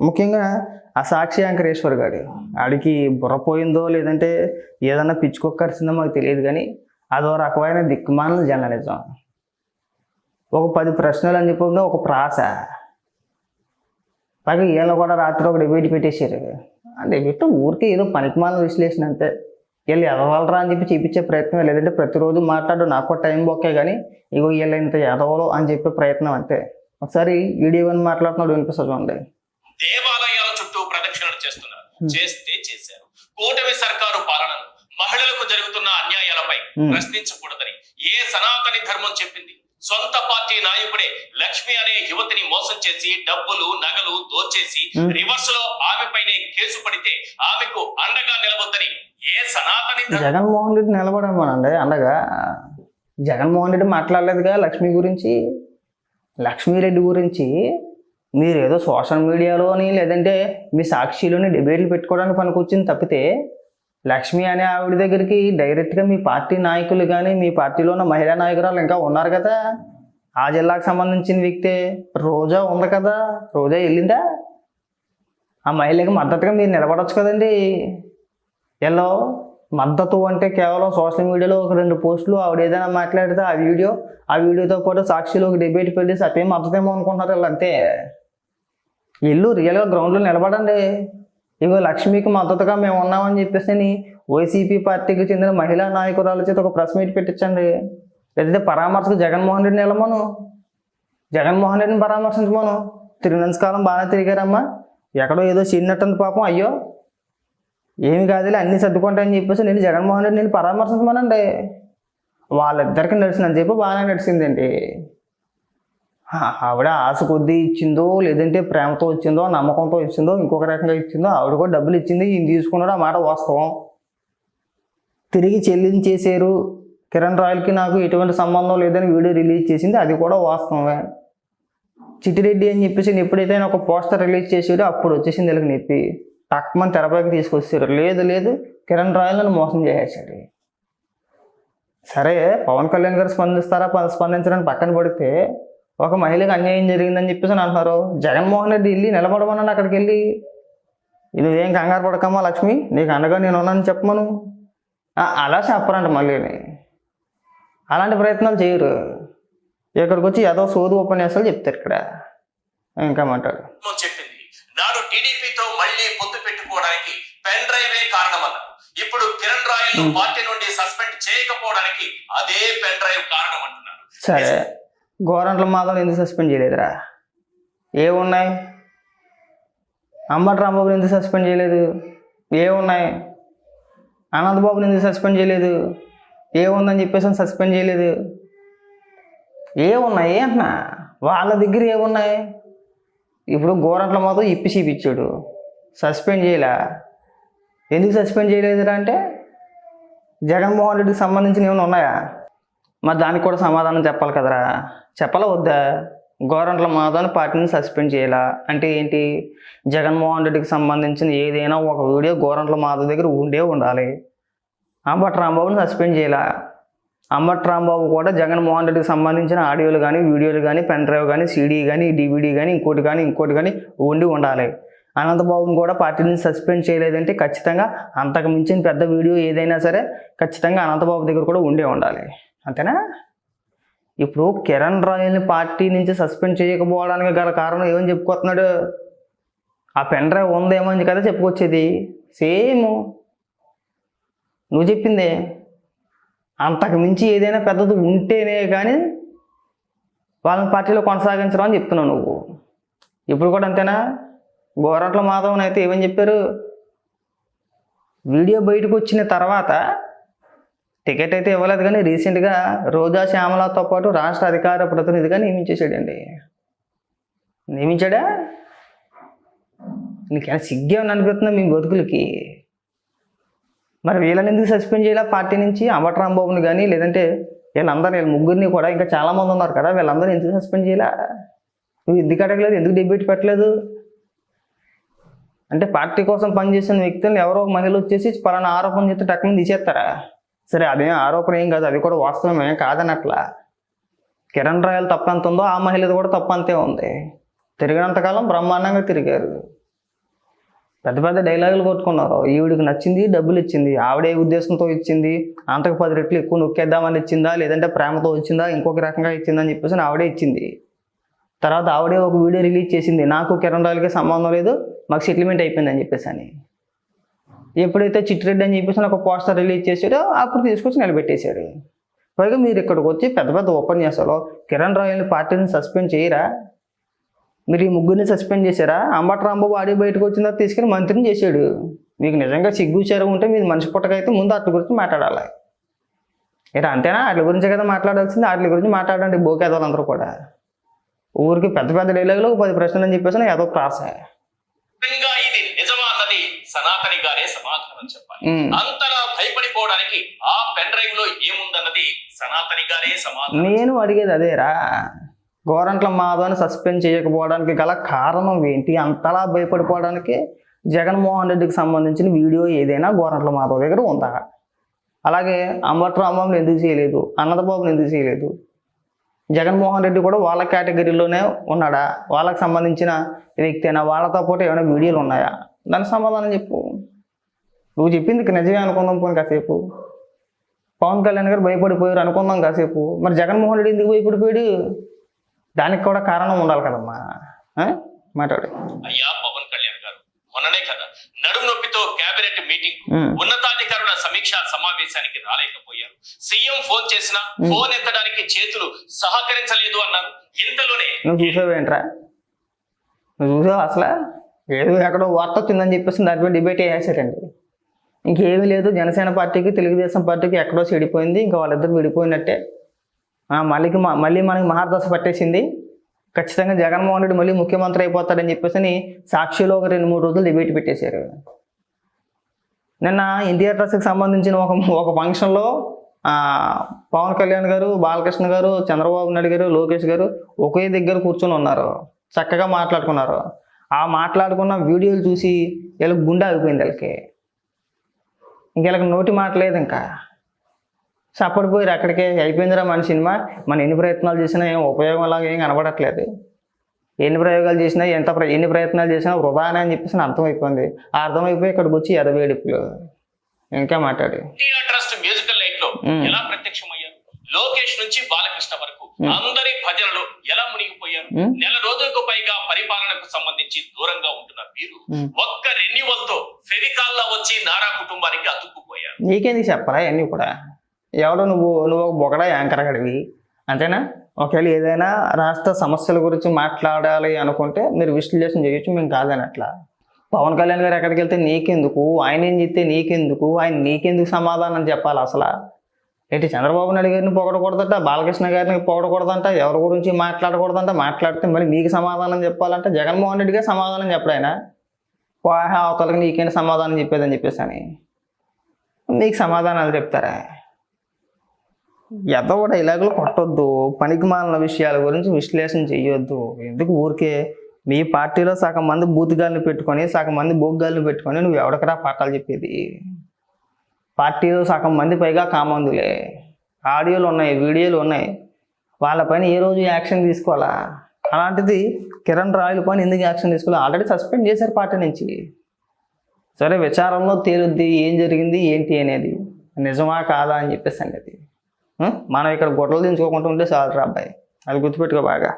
ముఖ్యంగా ఆ సాక్షి వెంకటేశ్వర్ గారు ఆడికి బుర్రపోయిందో లేదంటే ఏదన్నా పిచ్చుకొక్కరిసిందో మాకు తెలియదు కానీ అదో రకమైన దిక్కుమాలిన జర్నలిజం ఒక పది ప్రశ్నలు అని చెప్పకుండా ఒక ప్రాస. పైగా వీళ్ళు కూడా రాత్రి ఒక డిబేట్ పెట్టేశారు. ఆ డిబేట్ ఊరికే ఏదో పనికిమాలిన విశ్లేషణ అంతే. వీళ్ళు ఎదవాలరా అని చెప్పి చూపించే ప్రయత్నం లేదంటే ప్రతిరోజు మాట్లాడు నాకు టైం బొక్కే కానీ ఇగో వీళ్ళు ఇంత ఎదవలో అని చెప్పే ప్రయత్నం అంతే. ఒకసారి వీడియో అని మాట్లాడుతున్నాడు వినిపిస్తుంది చూడండి. దేవాలయాల చుట్టూ ప్రదక్షిణలు చేస్తున్నారు. చేస్తే చేశారు కూటమి సర్కారు పాలనను మహిళలకు జరుగుతున్న అన్యాయాలపై. ప్రశ్నించకూడదని ఏ సనాతని ధర్మం చెప్పింది సొంత పార్టీ నాయకుడే లక్ష్మి అనే యువతిని మోసం చేసి డబ్బులు నగలు దోచేసి. రివర్స్లో ఆమెపైనే కేసు పడితే ఆమెకు అండగా నిలవద్దని ఏ సనాతని జగన్మోహన్ రెడ్డి నిలబడమనండి అండగా జగన్మోహన్ రెడ్డి మాట్లాడలేదుగా లక్ష్మి గురించి లక్ష్మీరెడ్డి గురించి మీరు ఏదో సోషల్ మీడియాలోని లేదంటే మీ సాక్షిలోని డిబేట్లు పెట్టుకోవడానికి పనికొచ్చింది తప్పితే లక్ష్మి అనే ఆవిడ దగ్గరికి డైరెక్ట్గా మీ పార్టీ నాయకులు కానీ మీ పార్టీలో ఉన్న మహిళా నాయకురాలు ఇంకా ఉన్నారు కదా? ఆ జిల్లాకు సంబంధించిన వ్యక్తే రోజా ఉంది కదా? రోజా వెళ్ళిందా? ఆ మహిళకి మద్దతుగా మీరు నిలబడవచ్చు కదండి. ఎల్లో మద్దతు అంటే కేవలం సోషల్ మీడియాలో ఒక రెండు పోస్టులు ఆవిడ ఏదైనా మాట్లాడితే ఆ వీడియో ఆ వీడియోతో పాటు సాక్షిలో ఒక డిబేట్ పెట్టేసి అదే మద్దతేమో అనుకుంటున్నారు వీళ్ళు అంతే. ఇల్లు రియల్గా గ్రౌండ్లో నిలబడండి. ఇగో లక్ష్మికి మద్దతుగా మేము ఉన్నామని చెప్పేసి అని వైసీపీ పార్టీకి చెందిన మహిళా నాయకురాల చేత ఒక ప్రెస్ మీట్ పెట్టించండి. లేదంటే పరామర్శకు జగన్మోహన్ రెడ్డిని వెళ్ళమను. జగన్మోహన్ రెడ్డిని పరామర్శించమను. తిరిగినంత కాలం బాగానే తిరిగారమ్మా. ఎక్కడో ఏదో చిన్నట్టుంది పాపం. అయ్యో ఏమి కాదులే అన్నీ సర్దుకుంటాయని చెప్పేసి నేను జగన్మోహన్ రెడ్డి నేను పరామర్శించమనండి. వాళ్ళిద్దరికి నడిచినంత చెప్పి బాగానే నడిచిందండి. ఆవిడ ఆశ కొద్దీ ఇచ్చిందో లేదంటే ప్రేమతో ఇచ్చిందో నమ్మకంతో ఇచ్చిందో ఇంకొక రకంగా ఇచ్చిందో ఆవిడ కూడా డబ్బులు ఇచ్చింది ఈయన తీసుకున్నాడు ఆ మాట వాస్తవం. తిరిగి చెల్లించేశారు. కిరణ్ రాయల్కి నాకు ఎటువంటి సంబంధం లేదని వీడియో రిలీజ్ చేసింది అది కూడా వాస్తవమే. చిట్టిరెడ్డి అని చెప్పేసి నేను ఎప్పుడైతే ఒక పోస్టర్ రిలీజ్ చేసాడో అప్పుడు వచ్చేసింది వీళ్ళకి నొప్పి. టక్మని తెరపైకి తీసుకొచ్చారు. లేదు లేదు కిరణ్ రాయల్ని మోసం చేసేసాడు సరే పవన్ కళ్యాణ్ గారు స్పందిస్తారా? ప- స్పందించడానికి పక్కన పడితే ఒక మహిళకు అన్యాయం జరిగిందని చెప్పేసి అని అంటున్నారు. జగన్మోహన్ రెడ్డి వెళ్ళి నిలబడమన్నాడు అక్కడికి వెళ్ళి ఇది ఏం కంగారు పడకమ్మా లక్ష్మి నీకు అండగా నేను ఉన్నాను చెప్పమను. అలా చెప్పరంట మళ్ళీ. అలాంటి ప్రయత్నాలు చేయరు. ఇక్కడికి వచ్చి ఏదో సోదు ఉపన్యాసాలు చెప్తారు ఇక్కడ. ఇంకా మాట్లాడు పెన్ డ్రైవే కారణమన్నారు ఇప్పుడు కిరణ్ రాయల్. పార్టీ నుండి సస్పెండ్ చేయకపోవడానికి అదే పెన్ డ్రైవ్ కారణం అంటున్నారు సరే గోరంట్ల మాధవ్ ఎందుకు సస్పెండ్ చేయలేదురా? ఏమున్నాయి అంబటి రాంబాబుని ఎందుకు సస్పెండ్ చేయలేదు? ఏమున్నాయి అనంతబాబుని ఎందుకు సస్పెండ్ చేయలేదు? ఏముందని చెప్పేసి సస్పెండ్ చేయలేదు? ఏమున్నాయి అంటున్నా? వాళ్ళ దగ్గర ఏమున్నాయి ఇప్పుడు గోరంట్ల మాధవ్ ఇప్పి చూపించాడు సస్పెండ్ చేయలే? ఎందుకు సస్పెండ్ చేయలేదురా అంటే? జగన్మోహన్ రెడ్డికి సంబంధించిన ఏమైనా ఉన్నాయా? మరి దానికి కూడా సమాధానం చెప్పాలి కదరా. చెప్పాలా వద్దా గోరంట్ల మాధవ్ని పార్టీని సస్పెండ్ చేయాలా? అంటే ఏంటి? జగన్మోహన్ రెడ్డికి సంబంధించిన ఏదైనా ఒక వీడియో గోరంట్ల మాధవ్ దగ్గర ఉండే ఉండాలి. అంబట్ రాంబాబుని సస్పెండ్ చేయాలా? అంబట్ రాంబాబు కూడా జగన్మోహన్ రెడ్డికి సంబంధించిన ఆడియోలు కానీ వీడియోలు కానీ పెన్ డ్రైవ్ కానీ సీడీ కానీ డీవీడీ కానీ ఇంకోటి కానీ ఇంకోటి కానీ ఉండి ఉండాలి. అనంతబాబుని కూడా పార్టీ నుంచి సస్పెండ్ చేయలేదంటే ఖచ్చితంగా అంతకు మించిన పెద్ద వీడియో ఏదైనా సరే ఖచ్చితంగా అనంతబాబు దగ్గర కూడా ఉండే ఉండాలి. అంతేనా? ఇప్పుడు కిరణ్ రాయల్ని పార్టీ నుంచి సస్పెండ్ చేయకపోవడానికి గల కారణం ఏమని చెప్పుకొస్తున్నాడు? ఆ పెన్ డ్రైవ్ ఉందేమో అని కదా చెప్పుకొచ్చేది. సేమ్. నువ్వు చెప్పిందే. అంతకు మించి ఏదైనా పెద్దది ఉంటేనే కానీ వాళ్ళని పార్టీలో కొనసాగించడం అని చెప్తున్నావు నువ్వు. ఇప్పుడు కూడా అంతేనా? గోరంట్ల మాధవన్ అయితే ఏమని చెప్పారు? వీడియో బయటకు వచ్చిన తర్వాత టికెట్ అయితే ఇవ్వలేదు కానీ రీసెంట్గా రోజా శ్యామలతో పాటు రాష్ట్ర అధికార ప్రతినిధిగా నియమించేసాడండి నియమించాడా? నీకేమైనా సిగ్గేమని అనిపిస్తుందా మీ బతుకులకి? మరి వీళ్ళని ఎందుకు సస్పెండ్ చేయాల? పార్టీ నుంచి అంబటి రాంబాబుని కానీ లేదంటే వీళ్ళందరూ వీళ్ళ ముగ్గురిని కూడా ఇంకా చాలామంది ఉన్నారు కదా వీళ్ళందరూ ఎందుకు సస్పెండ్ చేయాలా? నువ్వు ఎందుకు అడగలేదు? ఎందుకు డిబేట్ పెట్టలేదు? అంటే పార్టీ కోసం పనిచేసిన వ్యక్తులను ఎవరో ఒక మహిళ వచ్చేసి పలానా ఆరోపణ చేస్తే టక్కుని తీసేస్తారా? సరే అదేం ఆరోపణ ఏం కాదు అది కూడా వాస్తవమే కాదనట్లా. కిరణ్ రాయల్ తప్పంత ఉందో ఆ మహిళది కూడా తప్పంతే ఉంది. తిరిగినంతకాలం బ్రహ్మాండంగా తిరిగారు. పెద్ద పెద్ద డైలాగులు కొట్టుకున్నారు. ఈవిడికి నచ్చింది డబ్బులు ఇచ్చింది. ఆవిడే ఉద్దేశంతో ఇచ్చింది? అంతకు పది రెట్లు ఎక్కువ నొక్కేద్దామని ఇచ్చిందా? లేదంటే ప్రేమతో వచ్చిందా ఇంకొక రకంగా ఇచ్చిందా అని చెప్పేసి ఆవిడే ఇచ్చింది. తర్వాత ఆవిడే ఒక వీడియో రిలీజ్ చేసింది. నాకు కిరణ్ రాయల్కి సంబంధం లేదు. మాకు సెటిల్మెంట్ అయిపోయింది అని చెప్పేసి అని ఎప్పుడైతే చిట్టిరెడ్డి అని చెప్పేసి ఒక పోస్టర్ రిలీజ్ చేసాడో అప్పుడు తీసుకొచ్చి నిలబెట్టేశాడు. పైగా మీరు ఇక్కడికి వచ్చి పెద్ద పెద్ద ఉపన్యాసాలు కిరణ్ రాయల్ని పార్టీని సస్పెండ్ చేయరా? మీరు ఈ ముగ్గురిని సస్పెండ్ చేశారా? అంబటి రాంబాబు ఆడి బయటకు వచ్చిన తర్వాత తీసుకుని మంత్రిని చేశాడు. మీకు నిజంగా సిగ్గు చెరవ ఉంటే మీరు మనిషి పుట్టకైతే ముందు అట్ల గురించి మాట్లాడాలి. ఇది అంతేనా? వాటి గురించి కదా మాట్లాడాల్సింది. వాటి గురించి మాట్లాడండి బోకేదాలందరూ కూడా. ఊరికి పెద్ద పెద్ద డైలాగులు ఒక పది ప్రశ్నలు అని చెప్పేసి ఏదో ప్రాస నిజంగా ఇది నిజమా అన్నది సనాతని గారే సమాధానం చెప్పాలి. అంతలా భయపడిపోవడానికి ఆ పెన్ డ్రైవ్లో ఏముందన్నది సనాతని గారే సమాధానం నేను అడిగేది అదేరా. గోరంట్ల మాధవ్ని సస్పెండ్ చేయకపోవడానికి గల కారణం ఏంటి? అంతలా భయపడిపోవడానికి జగన్మోహన్ రెడ్డికి సంబంధించిన వీడియో ఏదైనా గోరంట్ల మాధవ్ దగ్గర ఉందా? అలాగే అంబటి రాంబాబుని ఎందుకు చేయలేదు? అన్నదబాబుని ఎందుకు చేయలేదు? జగన్మోహన్ రెడ్డి కూడా వాళ్ళ కేటగిరీలోనే ఉన్నాడా? వాళ్ళకి సంబంధించిన వ్యక్తేనా వాళ్ళతో పాటు ఏమైనా వీడియోలు ఉన్నాయా? దానికి సమాధానం చెప్పు. నువ్వు చెప్పింది నిజమే అనుకుందాం పోనీ కాసేపు. పవన్ కళ్యాణ్ గారు భయపడిపోయారు అనుకుందాం కాసేపు. మరి జగన్మోహన్ రెడ్డి ఎందుకు భయపడిపోయాడు? దానికి కూడా కారణం ఉండాలి కదమ్మా. మాట్లాడు. అయ్యా మొన్ననే కదా. నడుము నొప్పితో కేబినెట్ మీటింగ్. ఉన్నతాధికారుల సమీక్ష సమావేశానికి రాలేకపోయారు. సీఎం ఫోన్ చేసినా ఫోన్ ఎత్తడానికి చేతులు సహకరించలేదు అన్నారు. ఇంతలోనే నువ్వు చూసావేంట్రా నువ్వు చూసావు అసలు? ఏదో ఎక్కడో వార్త వచ్చిందని చెప్పేసి దానిపై డిబేట్ వేసారండి ఇంకేమీ లేదు. జనసేన పార్టీకి తెలుగుదేశం పార్టీకి ఎక్కడో చెడిపోయింది. ఇంకా వాళ్ళిద్దరు విడిపోయినట్టే. ఆ, మళ్ళీ మళ్ళీ మనకి మహాదశ పట్టేసింది. ఖచ్చితంగా జగన్మోహన్ రెడ్డి మళ్ళీ ముఖ్యమంత్రి అయిపోతాడని చెప్పేసి సాక్షిలో ఒక రెండు మూడు రోజులు డిబేట్ పెట్టేశారు. నిన్న ఎన్టీఆర్ ట్రస్ట్కి సంబంధించిన ఒక ఒక ఫంక్షన్లో పవన్ కళ్యాణ్ గారు బాలకృష్ణ గారు చంద్రబాబు నాయుడు గారు లోకేష్ గారు ఒకే దగ్గర కూర్చొని ఉన్నారు. చక్కగా మాట్లాడుకున్నారు. ఆ మాట్లాడుకున్న వీడియోలు చూసి వీళ్ళకి గుండె ఆగిపోయింది వీళ్ళకి. ఇంక వీళ్ళకి నోటి మాట ఇంకా చప్పడిపోయారు అక్కడికే అయిపోయిందిరా మన సినిమా. మనం ఎన్ని ప్రయత్నాలు చేసినా ఏం ఉపయోగం లాగా ఏం కనబడట్లేదు. ఎన్ని ప్రయోగాలు చేసినా ఎంత ఎన్ని ప్రయత్నాలు చేసినా వృధానే అని చెప్పేసి అర్థమైపోయింది. ఆ అర్థమైపోయి ఇక్కడికి వచ్చి ఎదవేడుపులు. ఇంకా మాట్లాడు. ట్రస్ట్ మ్యూజికల్ నైట్లో మ్మ్. ఎలా ప్రత్యక్షమయ్యారు? లోకేష్ నుంచి బాలకృష్ణ వరకు మ్మ్. అందరి భజనలు ఎలా మునిగిపోయారు? మ్మ్. నెల రోజులకు పైగా పరిపాలనకు సంబంధించి దూరంగా ఉంటున్న మీరు. ఒక్క రెన్యువల్తో ఫెవికాల్లా వచ్చి నారా కుటుంబానికి అతుక్కుపోయారు. నీకేందుకు చెప్పరా అన్నీ కూడా? ఎవడో నువ్వు నువ్వు ఒక బొగడా యాంకర్ అడివి అంతేనా? ఒకవేళ ఏదైనా రాష్ట్ర సమస్యల గురించి మాట్లాడాలి అనుకుంటే మీరు విశ్లేషణ చేయొచ్చు మేము కాదని అట్లా పవన్ కళ్యాణ్ గారు ఎక్కడికి వెళ్తే నీకెందుకు? ఆయన ఏం చెప్తే నీకెందుకు? ఆయన నీకెందుకు సమాధానం చెప్పాలి అసలు? ఏంటి చంద్రబాబు నాయుడు గారిని పొగడకూడదంట బాలకృష్ణ గారిని పొగడకూడదంట ఎవరి గురించి మాట్లాడకూడదంట మాట్లాడితే మరి మీకు సమాధానం చెప్పాలంటే జగన్మోహన్ రెడ్డిగా సమాధానం చెప్పడు ఆయన. వాహ అవతలకి నీకేంటి సమాధానం చెప్పేదని చెప్పేసి అని. మీకు సమాధానాలు చెప్తారా? ఎదో డైలాగులు కొట్టొద్దు. పనికిమాలిన విషయాల గురించి విశ్లేషణ చేయొద్దు ఎందుకు ఊరికే మీ పార్టీలో సగం మంది బూతుగాల్ని పెట్టుకొని సగం మంది బొగ్గాల్ని పెట్టుకొని నువ్వు ఎవడకరా పాఠాలు చెప్పేది? పార్టీలో సగం మంది పైగా కామందులే. ఆడియోలు ఉన్నాయి వీడియోలు ఉన్నాయి. వాళ్ళపైన ఏ రోజు యాక్షన్ తీసుకోవాలా? అలాంటిది కిరణ్ రాయల పైన ఎందుకు యాక్షన్ తీసుకోవాలి? ఆల్రెడీ సస్పెండ్ చేశారు పార్టీ నుంచి. సరే విచారంలో తేలుద్ది ఏం జరిగింది ఏంటి అనేది. నిజమా కాదా అని చెప్పేసి అనేది మనం ఇక్కడ గొడవలు దించుకోకుండా ఉంటే చాలు రా అబ్బాయి. అది గుర్తుపెట్టుకో బాగా.